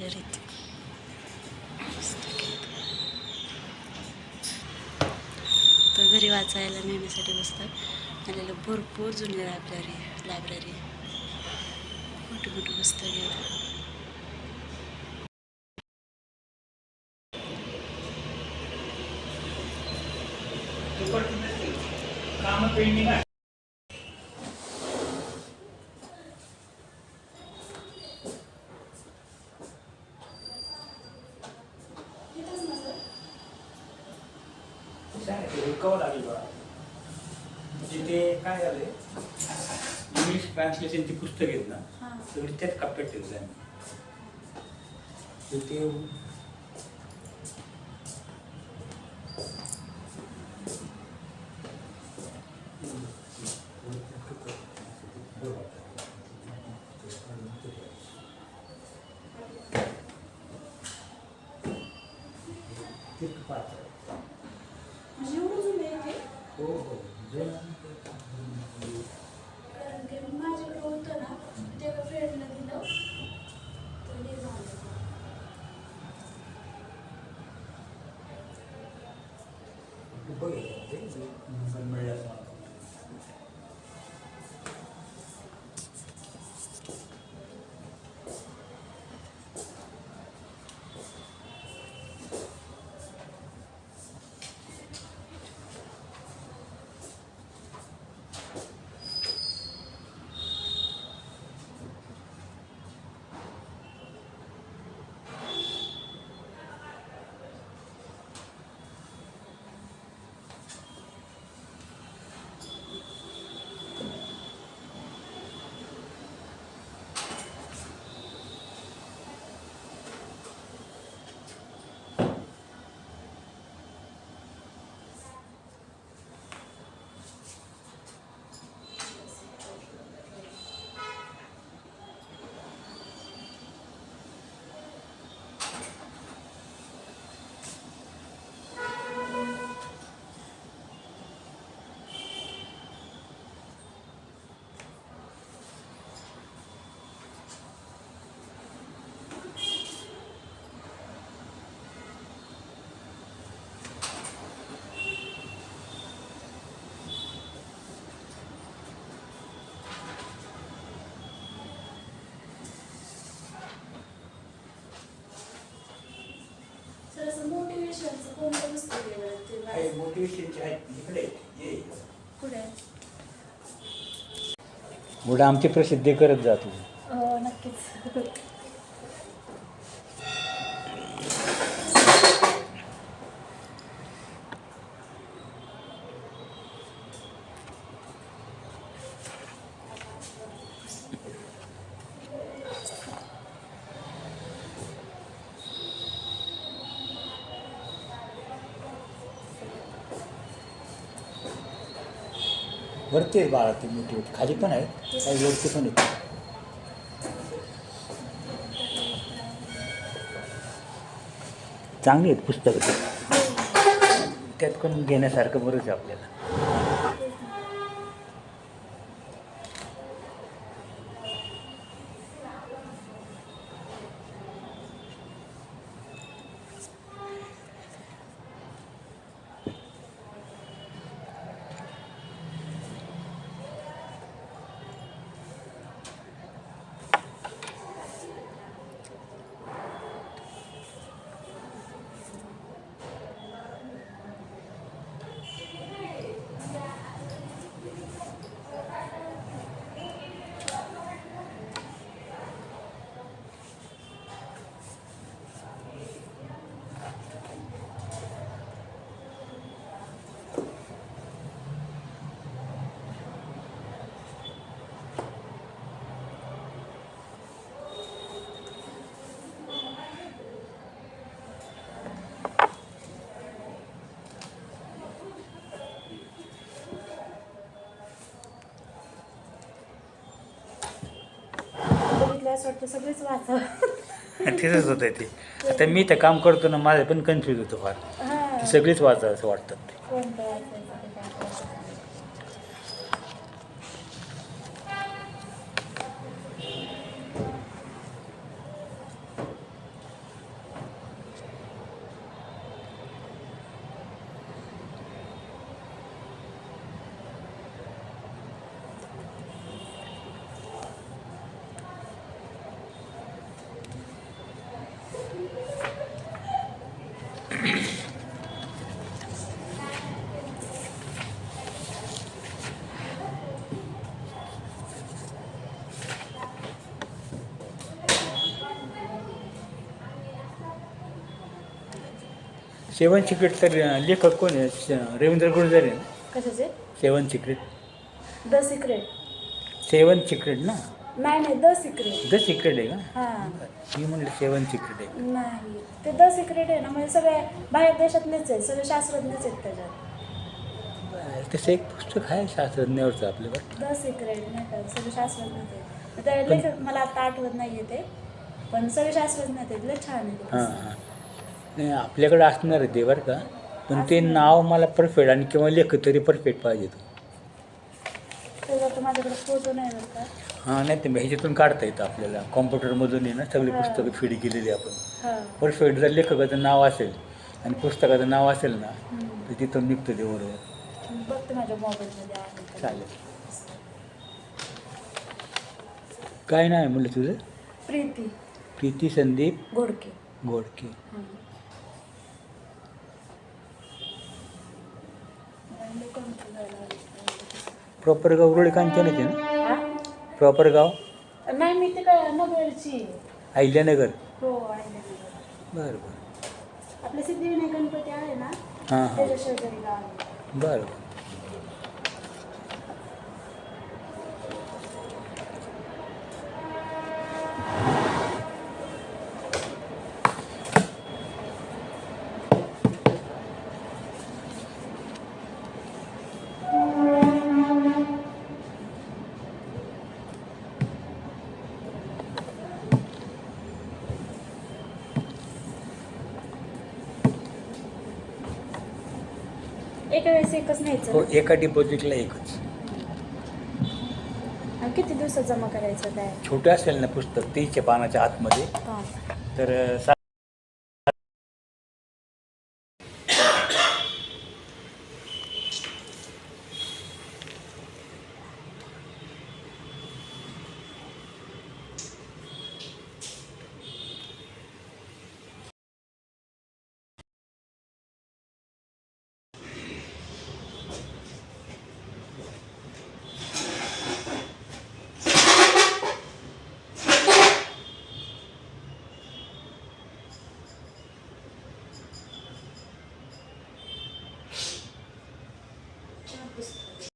लायब्ररीत तर घरी वाचायला नेहमीसाठी पुस्तक आलेलं भरपूर जुनी लायब्ररी लायब्ररी मोठी मोठी पुस्तके आहेत रिकवर आली बघा म्हणजे ते काय झालंय? इंग्लिश ट्रान्सलेशनची पुस्तक आहेत ना हां. सगळी त्याच कप्प्यात ठेवलं आहे ते म्हणजे एवढं जुनं आहे ते हो हो जुनं. कारण की माझ्याकडे होतं ना ते एका फ्रेंडला दिलं तर हे झालं बघ हे, ते पण मिळालं असं मला. सर असं मोटिवेशनचं कोणतं पुस्तक आहे बरं ते काही वाच- मोटिवेशनचे आहेत इकडे आहेत. ये कुठे आहे? पुढे आमची प्रसिद्धी करत जातो हो नक्कीच वरती आहेत बाळा ती मोठी होती खाली पण आहेत काही वरती पण आहेत चांगली आहेत पुस्तकं त्यात पण घेण्यासारखं बरंच आहे आपल्याला. असं वाटतं सगळेच वाचावं. होत आहे ते. आता मी तर काम करतो ना माझं पण कन्फ्यूज होतो फार. ते सगळीच वाचा असं वाटतं. कोणतं वाचायचं ते काय. सेवन सिक्रेट तर लेखक कोण आहे? रवींद्र गुलजार आहे ना? कशाचे? Seven secret. The secret. Seven secret ना? नाही नाही द सिक्रेट. द सिक्रेट आहे का? हां. मी म्हणलं सेवन सिक्रेट आहे. नाही ते द सिक्रेट आहे ना म्हणजे सगळे बाहेर देशातलेच आहेत सगळे शास्त्रज्ञच आहेत त्याच्यात. बरं, तसं एक पुस्तक आहे शास्त्रज्ञावरचं आपल्यावर द सिक्रेट नाही का? सगळे शास्त्रज्ञच आहेत. ते लेखक मला आता आठवत नाही ते पण सगळे शास्त्रज्ञ आहेत लय छान आहे ते हां पुस्तक. हां. नाही आपल्याकडे असणार आहे ते बरं का. पण ते नाव मला परफेक्ट आणि किंवा लेखक तरी परफेक्ट पाहिजे तो. माझ्याकडे फोटो नाही बरं का? हां नाही ते ह्याच्यातून काढता येतं आपल्याला. कॉम्प्युटरमधून आहे ना सगळी हां. पुस्तकं फीड केलेली आपण. हां. परफेक्ट जर लेखकाचं नाव असेल आणि पुस्तकाचं नाव असेल ना हम्म. तर तिथून निघतं ते बरोबर. बघते माझ्या मोबाईलमध्ये आहे का. चालेल. काय नाव आहे म्हणलं तुझं? प्रीती. प्रीती संदीप घोडके. गोडके हं. आणि कोणतं गाणं आहे? प्रॉपर गाव रुळे कांचन येते ना? प्रॉपर गाव? नाही मी ते काय नगरची. अहिल्यानगर. हो आहे बरं बरं. आपले सिद्धिविनायक गणपती आहे ना? हां हां. त्याच्या शेजारी गाव आहे. बरं बरं. एका वेळेस एकच न्यायचं हो? एका डिपॉझिटला एकच. आणि किती दिवसात जमा करायचं काय? छोटं असेल ना पुस्तक तीसच्या पानाच्या आतमध्ये. तर सा